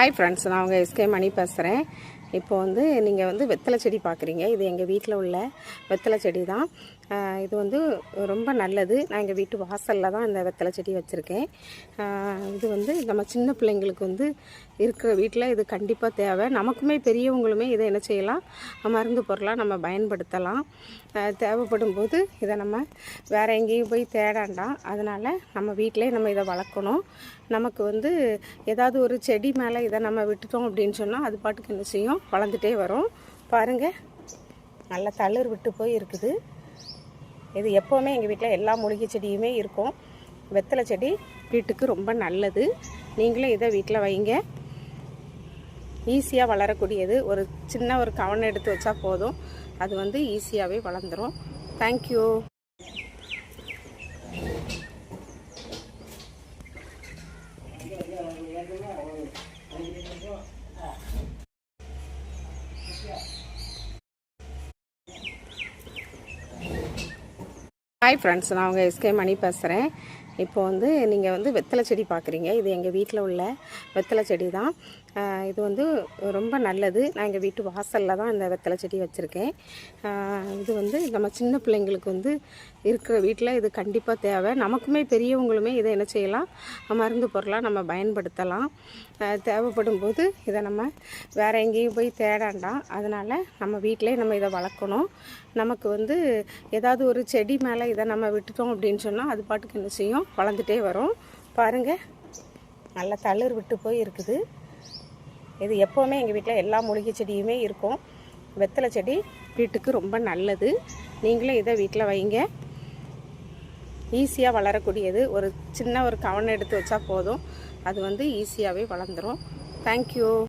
Hi friends நான் உங்கள் SK மணி பேசுகிறேன் இப்போ வந்து நீங்கள் வந்து வெத்தலை செடி பார்க்குறீங்க இது எங்கள் வீட்டில் உள்ள வெத்தலை செடி தான் இது வந்து ரொம்ப நல்லது. நான் எங்கள் வீட்டு வாசலில் தான் இந்த வெத்தலை செடி வச்சுருக்கேன். இது வந்து நம்ம சின்ன பிள்ளைங்களுக்கு வந்து இருக்கிற வீட்டில் இது கண்டிப்பாக தேவை. நமக்குமே பெரியவங்களுமே இதை என்ன செய்யலாம்? மருந்து பொருளாக நம்ம பயன்படுத்தலாம். தேவைப்படும் போது இதை நம்ம வேறு எங்கேயும் போய் தேடாண்டாம் அதனால் நம்ம வீட்டிலே நம்ம இதை வளர்க்கணும். நமக்கு வந்து ஏதாவது ஒரு செடி மேலே இதை நம்ம விட்டுட்டோம் அப்படின்னு சொன்னால் அது பாட்டுக்கு என்ன செய்யும்? வளர்ந்துட்டே வரும். பாருங்கள் நல்லா தளிர் விட்டு போய் இருக்குது. இது எப்போவுமே எங்கள் வீட்டில் எல்லா மூலிகை செடியுமே இருக்கும். வெத்தலை செடி வீட்டுக்கு ரொம்ப நல்லது. நீங்களும் இதை வீட்டில் வைங்க. ஈஸியாக வளரக்கூடியது. ஒரு சின்ன ஒரு கவனம் எடுத்து வச்சா போதும். அது வந்து ஈஸியாகவே வளர்ந்துடும் தேங்க்யூ ஹாய் ஃப்ரெண்ட்ஸ் நான் உங்கள் எஸ்கே மணி பேசுகிறேன் இப்போ வந்து நீங்கள் வந்து வெத்தலை செடி பார்க்குறீங்க இது எங்கள் வீட்டில் உள்ள வெத்தலை செடி தான் இது வந்து ரொம்ப நல்லது. நான் எங்கள் வீட்டு வாசலில் தான் இந்த வெத்தலை செடி வச்சுருக்கேன். இது வந்து நம்ம சின்ன பிள்ளைங்களுக்கு வந்து இருக்கிற வீட்டில் இது கண்டிப்பாக தேவை. நமக்குமே பெரியவங்களுமே இதை என்ன செய்யலாம்? மருந்து பொருளாக நம்ம பயன்படுத்தலாம். தேவைப்படும் போது இதை நம்ம வேறு எங்கேயும் போய் தேடாண்டாம். அதனால் நம்ம வீட்டிலே நம்ம இதை வளர்க்கணும். நமக்கு வந்து ஏதாவது ஒரு செடி மேலே இதை நம்ம விட்டுட்டோம் அப்படின்னு சொன்னால் அது பாட்டுக்கு என்ன செய்யும்? வளர்ந்துட்டே வரும். பாருங்கள் நல்ல தளிர் விட்டு போய் இருக்குது. இது எப்போவுமே எங்கள் வீட்டில் எல்லா மூலிகை செடியுமே இருக்கும். வெத்தலை செடி வீட்டுக்கு ரொம்ப நல்லது. நீங்களும் இதை வீட்டில் வைங்க. ஈஸியாக வளரக்கூடியது. ஒரு சின்ன ஒரு கவனம் எடுத்து வச்சா போதும். அது வந்து ஈஸியாகவே வளர்ந்துடும் தேங்க்யூ